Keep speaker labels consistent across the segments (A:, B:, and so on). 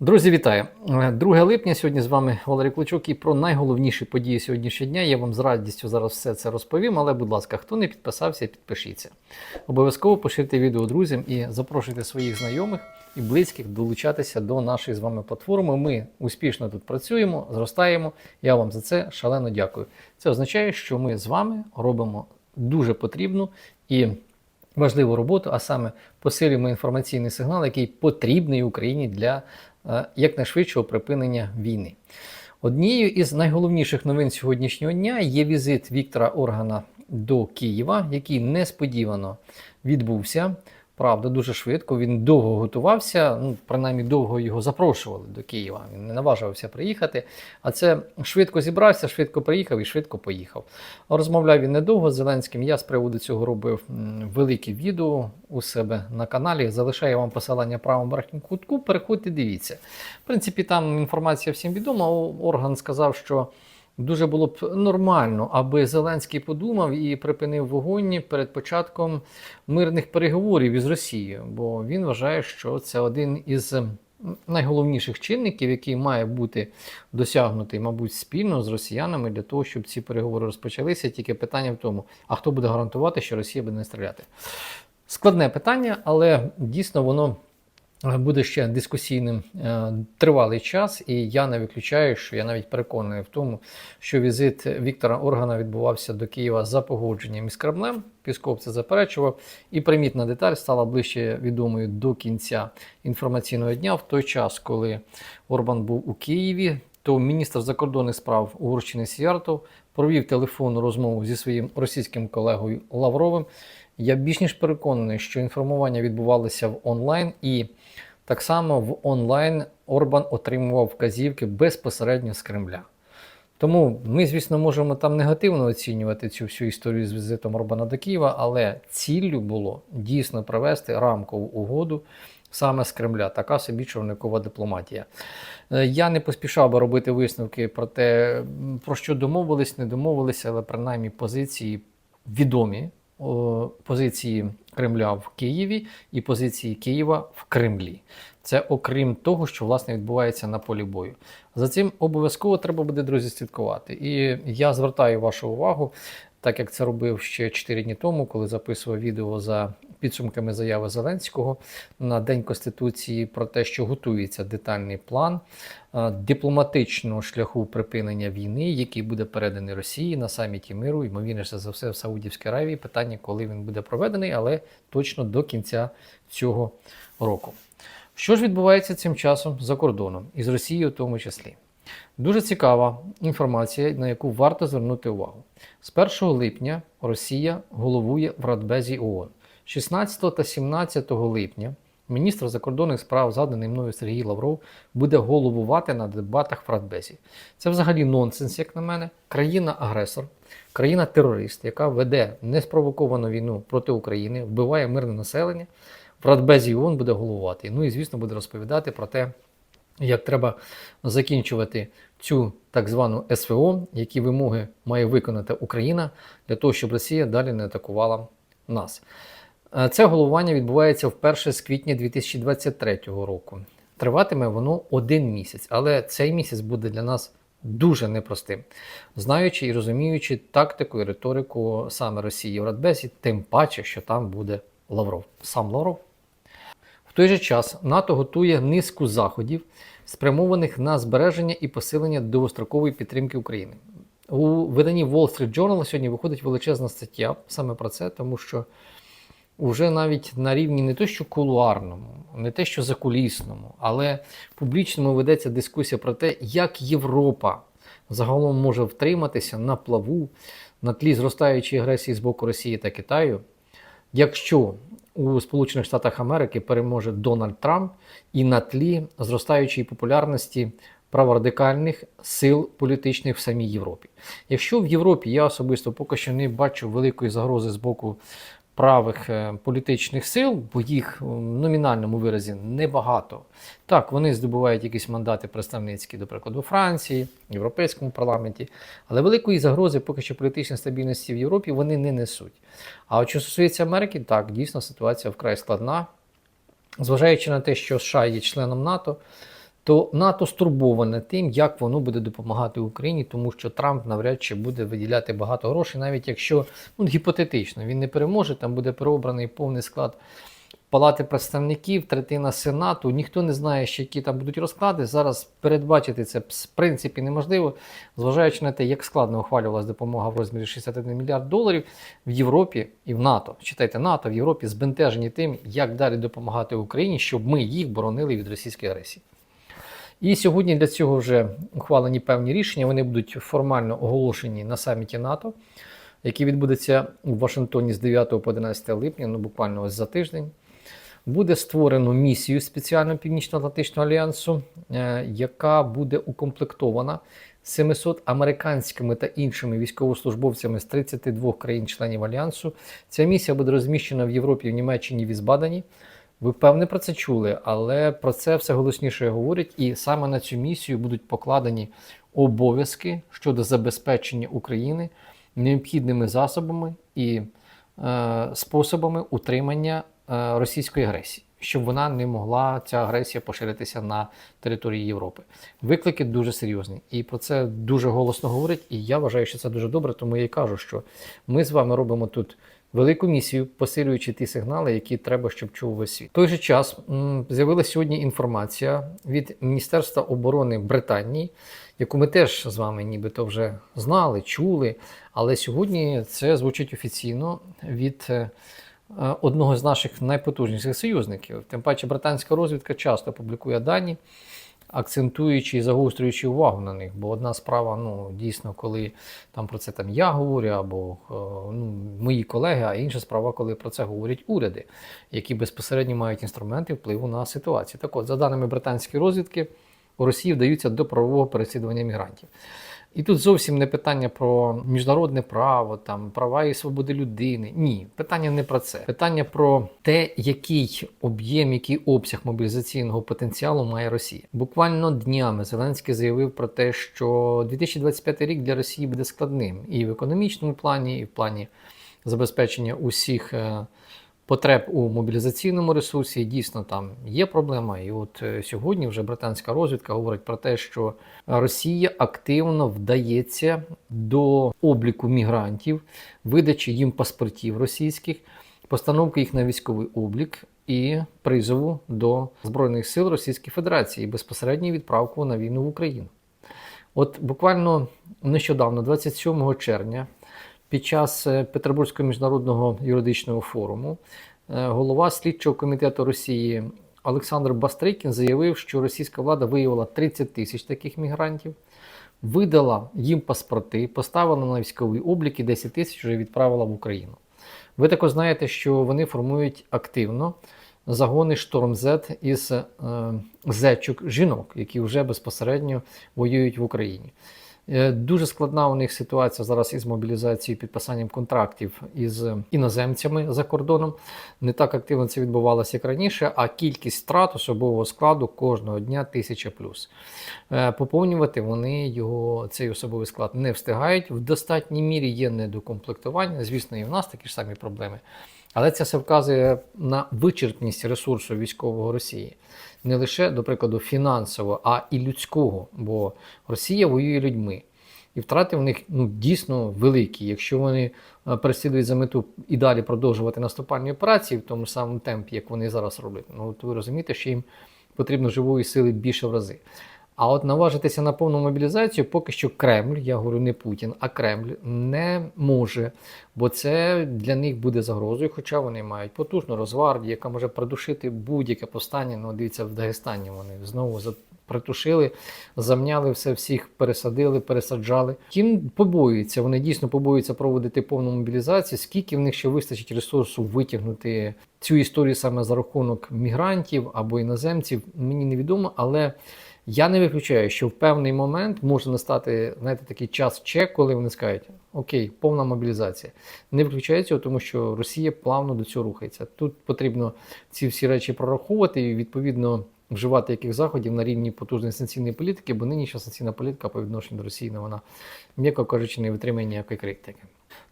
A: Друзі, вітаю! Е, 2 липня сьогодні з вами Валерій Клочок і про найголовніші події сьогоднішнього дня. Я вам з радістю зараз все це розповім, але, будь ласка, хто не підписався, підпишіться. Обов'язково поширте відео друзям і запрошуйте своїх знайомих і близьких долучатися до нашої з вами платформи. Ми успішно тут працюємо, зростаємо. Я вам за це шалено дякую. Це означає, що ми з вами робимо дуже потрібну і важливу роботу, а саме посилюємо інформаційний сигнал, який потрібний Україні для е, якнайшвидшого припинення війни. Однією із найголовніших новин сьогоднішнього дня є візит Віктора Органа до Києва, який несподівано відбувся. Правда, дуже швидко. Він довго готувався, ну, принаймні довго його запрошували до Києва. Він не наважувався приїхати. А це швидко зібрався, швидко приїхав і швидко поїхав. Розмовляв він недовго з Зеленським. Я з приводу цього робив велике відео у себе на каналі. Залишаю вам посилання правому верхньому кутку. Переходьте, дивіться. В принципі, там інформація всім відома. Орган сказав, що. Дуже було б нормально, аби Зеленський подумав і припинив вогонь перед початком мирних переговорів із Росією, бо він вважає, що це один із найголовніших чинників, який має бути досягнутий, мабуть, спільно з росіянами для того, щоб ці переговори розпочалися. Тільки питання в тому, а хто буде гарантувати, що Росія буде не стріляти? Складне питання, але дійсно воно буде ще дискусійним е, тривалий час, і я не виключаю, що я навіть переконаний в тому, що візит Віктора Органа відбувався до Києва за погодженням із Кремлем. Пісков це заперечував, і примітна деталь стала ближче відомою до кінця інформаційного дня, в той час, коли Орбан був у Києві. То міністр закордонних справ Угорщини Сіяртов провів телефонну розмову зі своїм російським колегою Лавровим. Я більш ніж переконаний, що інформування відбувалося в онлайн, і так само в онлайн Орбан отримував вказівки безпосередньо з Кремля. Тому ми, звісно, можемо там негативно оцінювати цю всю історію з візитом Орбана до Києва, але ціллю було дійсно провести рамкову угоду саме з Кремля. Така собі човникова дипломатія. Е, Я не поспішав би робити висновки про те, про що домовились, не домовилися, але принаймні позиції відомі. Позиції Кремля в Києві і позиції Києва в Кремлі. Це окрім того, що власне відбувається на полі бою. За цим обов'язково треба буде, друзі, слідкувати. І я звертаю вашу увагу, так як це робив ще 4 дні тому, коли записував відео за підсумками заяви Зеленського на День Конституції про те, що готується детальний план е, дипломатичного шляху припинення війни, який буде переданий Росії на саміті миру, ймовірніше за все в Саудівській Аравії. Питання, коли він буде проведений, але точно до кінця цього року. Що ж відбувається цим часом за кордоном і з Росією в тому числі? Дуже цікава інформація, на яку варто звернути увагу. З 1 липня Росія головує в Радбезі ООН. 16 та 17 липня міністр закордонних справ, згаданий мною Сергій Лавров, буде головувати на дебатах в Радбезі. Це взагалі нонсенс, як на мене. Країна-агресор, країна-терорист, яка веде неспровоковану війну проти України, вбиває мирне населення. В Радбезі ООН буде головувати. Ну і, звісно, буде розповідати про те, як треба закінчувати цю так звану СВО, які вимоги має виконати Україна для того, щоб Росія далі не атакувала нас. Е, Це головування відбувається вперше з квітня 2023 року. Триватиме воно один місяць, але цей місяць буде для нас дуже непростим, знаючи і розуміючи тактику і риторику саме Росії в Радбезі, тим паче, що там буде Лавров. Сам Лавров. Той же час НАТО готує низку заходів, спрямованих на збереження і посилення довгострокової підтримки України. У виданні Wall Street Journal сьогодні виходить величезна стаття саме про це, тому що вже навіть на рівні не те, що кулуарному, не те, що закулісному, але публічному ведеться дискусія про те, як Європа загалом може втриматися на плаву на тлі зростаючої агресії з боку Росії та Китаю, якщо у Сполучених Штатах Америки переможе Дональд Трамп і на тлі зростаючої популярності праворадикальних сил політичних в самій Європі. Якщо в Європі я особисто поки що не бачу великої загрози з боку правих е, політичних сил, бо їх в номінальному виразі небагато. Так, вони здобувають якісь мандати представницькі, до прикладу, Франції, Європейському парламенті, але великої загрози поки що політичної стабільності в Європі вони не несуть. А от що стосується Америки, так, дійсно ситуація вкрай складна. Зважаючи на те, що США є членом НАТО, то НАТО стурбоване тим, як воно буде допомагати Україні, тому що Трамп навряд чи буде виділяти багато грошей, навіть якщо ну, гіпотетично він не переможе, там буде переобраний повний склад Палати представників, третина Сенату. Ніхто не знає, ще які там будуть розклади. Зараз передбачити це в принципі неможливо, зважаючи на те, як складно ухвалювалася допомога в розмірі 61 мільярд доларів в Європі і в НАТО. Читайте, НАТО в Європі збентежені тим, як далі допомагати Україні, щоб ми їх боронили від російської агресії. І сьогодні для цього вже ухвалені певні рішення. Вони будуть формально оголошені на саміті НАТО, який відбудеться у Вашингтоні з 9 по 11 липня, ну буквально ось за тиждень. Буде створено місію спеціально Північно-Атлантичного альянсу, е, яка буде укомплектована 700 американськими та іншими військовослужбовцями з 32 країн-членів альянсу. Ця місія буде розміщена в Європі, в Німеччині, в Ізбадані. Ви певне про це чули, але про це все голосніше говорять, і саме на цю місію будуть покладені обов'язки щодо забезпечення України необхідними засобами і е, способами утримання е, російської агресії, щоб вона не могла ця агресія поширитися на території Європи. Виклики дуже серйозні, і про це дуже голосно говорять. І я вважаю, що це дуже добре, тому я і кажу, що ми з вами робимо тут велику місію, посилюючи ті сигнали, які треба, щоб чув весь світ. В той же час з'явилася сьогодні інформація від Міністерства оборони Британії, яку ми теж з вами нібито вже знали, чули. Але сьогодні це звучить офіційно від е, одного з наших найпотужніших союзників. Тим паче, британська розвідка часто публікує дані акцентуючи і загострюючи увагу на них. Бо одна справа, ну дійсно, коли там про це там я говорю, або е, ну, мої колеги, а інша справа, коли про це говорять уряди, які безпосередньо мають інструменти впливу на ситуацію. Так от, за даними британської розвідки, у Росії вдаються до правового переслідування мігрантів. І тут зовсім не питання про міжнародне право, там права і свободи людини. Ні, питання не про це. Питання про те, який об'єм, який обсяг мобілізаційного потенціалу має Росія. Буквально днями Зеленський заявив про те, що 2025 рік для Росії буде складним і в економічному плані, і в плані забезпечення усіх. Потреб у мобілізаційному ресурсі дійсно там є проблема. І от е, сьогодні вже британська розвідка говорить про те, що Росія активно вдається до обліку мігрантів, видачі їм паспортів російських, постановки їх на військовий облік і призову до Збройних сил Російської Федерації, безпосередньо відправку на війну в Україну. От буквально нещодавно, 27 червня, під час е, Петербурзького міжнародного юридичного форуму е, голова слідчого комітету Росії Олександр Бастрикін заявив, що російська влада виявила 30 тисяч таких мігрантів, видала їм паспорти, поставила на військовий облік і 10 тисяч вже відправила в Україну. Ви також знаєте, що вони формують активно загони Шторм Z із е, зечок жінок, які вже безпосередньо воюють в Україні. Е, Дуже складна у них ситуація зараз із мобілізацією, підписанням контрактів із іноземцями за кордоном. Не так активно це відбувалося, як раніше, а кількість втрат особового складу кожного дня тисяча плюс. Е, Поповнювати вони його цей особовий склад не встигають. В достатній мірі є недокомплектування. Звісно, і в нас такі ж самі проблеми. Але це все вказує на вичерпність ресурсу військового Росії. Не лише, до прикладу, фінансового, а і людського. Бо Росія воює людьми. І втрати в них ну, дійсно великі. Якщо вони е, переслідують за мету і далі продовжувати наступальні операції в тому самому темпі, як вони зараз роблять, ну то ви розумієте, що їм потрібно живої сили більше в рази. А от наважитися на повну мобілізацію поки що Кремль, я говорю не Путін, а Кремль не може, бо це для них буде загрозою, хоча вони мають потужну розвардію, яка може придушити будь-яке повстання. Ну, дивіться, в Дагестані вони знову притушили, замняли все, всіх пересадили, пересаджали. Тім побоюються, вони дійсно побоюються проводити повну мобілізацію. Скільки в них ще вистачить ресурсу витягнути цю історію саме за рахунок мігрантів або іноземців, мені невідомо, але. Я не виключаю, що в певний момент може настати знаєте, такий час чек, коли вони скажуть, окей, повна мобілізація. Не виключаю цього, тому що Росія плавно до цього рухається. Тут потрібно ці всі речі прораховувати і відповідно вживати яких заходів на рівні потужної санкційної політики, бо нинішня санкційна політика по відношенню до Росії, вона, м'яко кажучи, не витримує ніякої критики.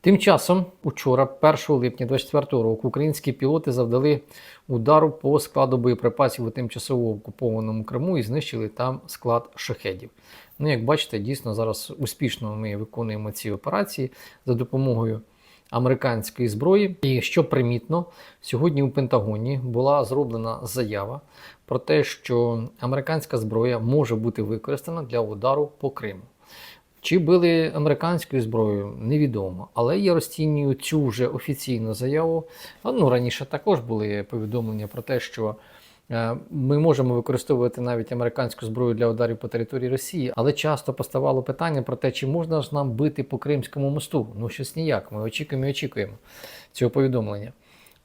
A: Тим часом, учора, 1 липня 2024 року, українські пілоти завдали удару по складу боєприпасів у тимчасово окупованому Криму і знищили там склад шахедів. Ну, як бачите, дійсно зараз успішно ми виконуємо ці операції за допомогою американської зброї. І що примітно, сьогодні у Пентагоні була зроблена заява про те, що американська зброя може бути використана для удару по Криму. Чи били американською зброєю, невідомо. Але я розцінюю цю вже офіційну заяву. Ну, раніше також були повідомлення про те, що е, ми можемо використовувати навіть американську зброю для ударів по території Росії, але часто поставало питання про те, чи можна ж нам бити по Кримському мосту. Ну, щось ніяк. Ми очікуємо і очікуємо цього повідомлення.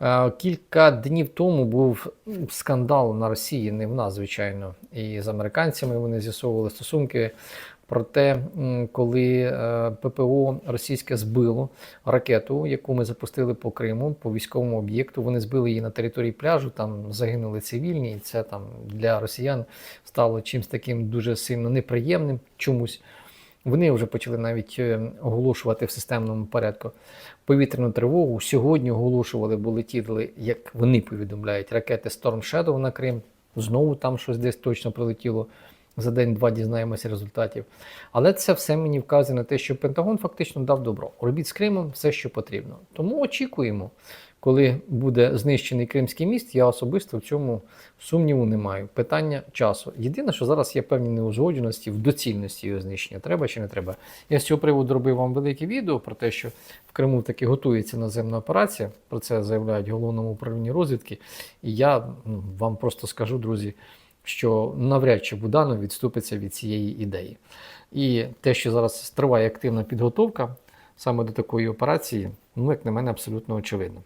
A: Е, Кілька днів тому був скандал на Росії, не в нас, звичайно, і з американцями вони з'ясовували стосунки про те, коли е, ППО російське збило ракету, яку ми запустили по Криму, по військовому об'єкту. Вони збили її на території пляжу, там загинули цивільні, і це там для росіян стало чимось таким дуже сильно неприємним чомусь. Вони вже почали навіть е, оголошувати в системному порядку повітряну тривогу. Сьогодні оголошували, бо летіли, як вони повідомляють, ракети Storm Shadow на Крим. Знову там щось десь точно прилетіло. За день-два дізнаємося результатів. Але це все мені вказує на те, що Пентагон фактично дав добро. Робіть з Кримом все, що потрібно. Тому очікуємо, коли буде знищений Кримський міст. Я особисто в цьому сумніву не маю. Питання часу. Єдине, що зараз є певні неузгодженості в доцільності його знищення. Треба чи не треба. Я з цього приводу робив вам велике відео про те, що в Криму таки готується наземна операція. Про це заявляють головному управлінні розвідки. І я ну, вам просто скажу, друзі що навряд чи Буданов відступиться від цієї ідеї. І те, що зараз триває активна підготовка саме до такої операції, ну, як на мене, абсолютно очевидно.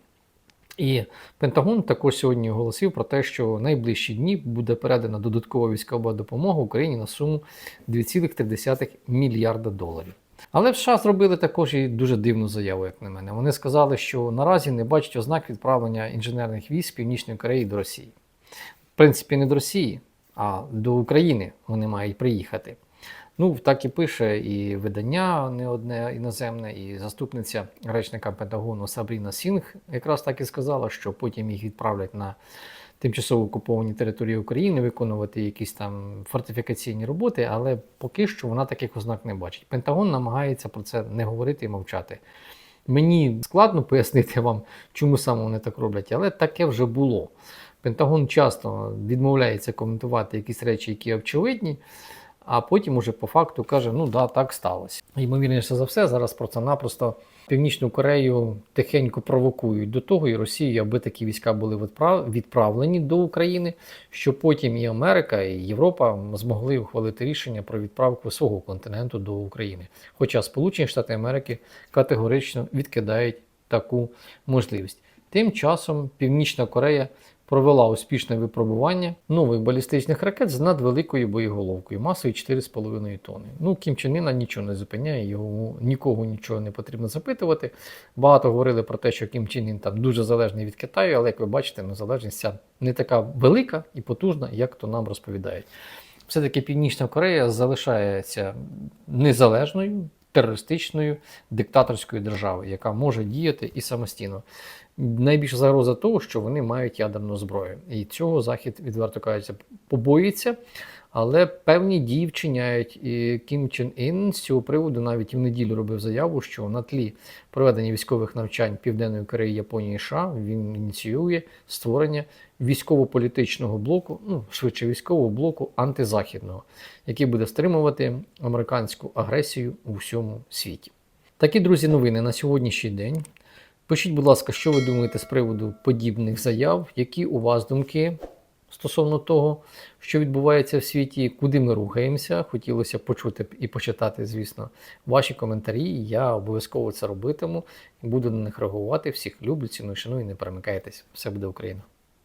A: І Пентагон також сьогодні оголосив про те, що в найближчі дні буде передана додаткова військова допомога Україні на суму 2,3 мільярда доларів. Але в США зробили також і дуже дивну заяву, як на мене. Вони сказали, що наразі не бачать ознак відправлення інженерних військ Північної Кореї до Росії. В принципі, не до Росії, а до України вони мають приїхати. Ну, так і пише і видання не одне іноземне, і заступниця речника Пентагону Сабріна Сінг якраз так і сказала, що потім їх відправлять на тимчасово окуповані території України виконувати якісь там фортифікаційні роботи, але поки що вона таких ознак не бачить. Пентагон намагається про це не говорити і мовчати. Мені складно пояснити вам, чому саме вони так роблять, але таке вже було. Пентагон часто відмовляється коментувати якісь речі, які очевидні, а потім уже по факту каже, ну да, так сталося. Ймовірніше за все, зараз просто-напросто Північну Корею тихенько провокують до того, і Росію, аби такі війська були відправлені до України, що потім і Америка, і Європа змогли ухвалити рішення про відправку свого континенту до України. Хоча Сполучені Штати Америки категорично відкидають таку можливість. Тим часом Північна Корея провела успішне випробування нових балістичних ракет з надвеликою боєголовкою масою 4,5 тонни. Ну, Кім Чен Іна нічого не зупиняє, його нікого нічого не потрібно запитувати. Багато говорили про те, що Кім Чен Ін там дуже залежний від Китаю, але як ви бачите, ну, залежність ця не така велика і потужна, як то нам розповідають. Все-таки Північна Корея залишається незалежною. Терористичною диктаторською державою, яка може діяти і самостійно. Найбільша загроза того, що вони мають ядерну зброю. І цього Захід, відверто кажучи, побоїться. Але певні дії вчиняють. І Кім Чен Ін з цього приводу навіть і в неділю робив заяву, що на тлі проведення військових навчань Південної Кореї, Японії і США він ініціює створення військово-політичного блоку, ну швидше військового блоку антизахідного, який буде стримувати американську агресію у всьому світі. Такі друзі, новини на сьогоднішній день. Пишіть, будь ласка, що ви думаєте з приводу подібних заяв, які у вас думки стосовно того, що відбувається в світі, куди ми рухаємося. Хотілося почути і почитати, звісно, ваші коментарі. Я обов'язково це робитиму і буду на них реагувати. Всіх люблю, ціную, шаную і не перемикайтесь. Все буде Україна!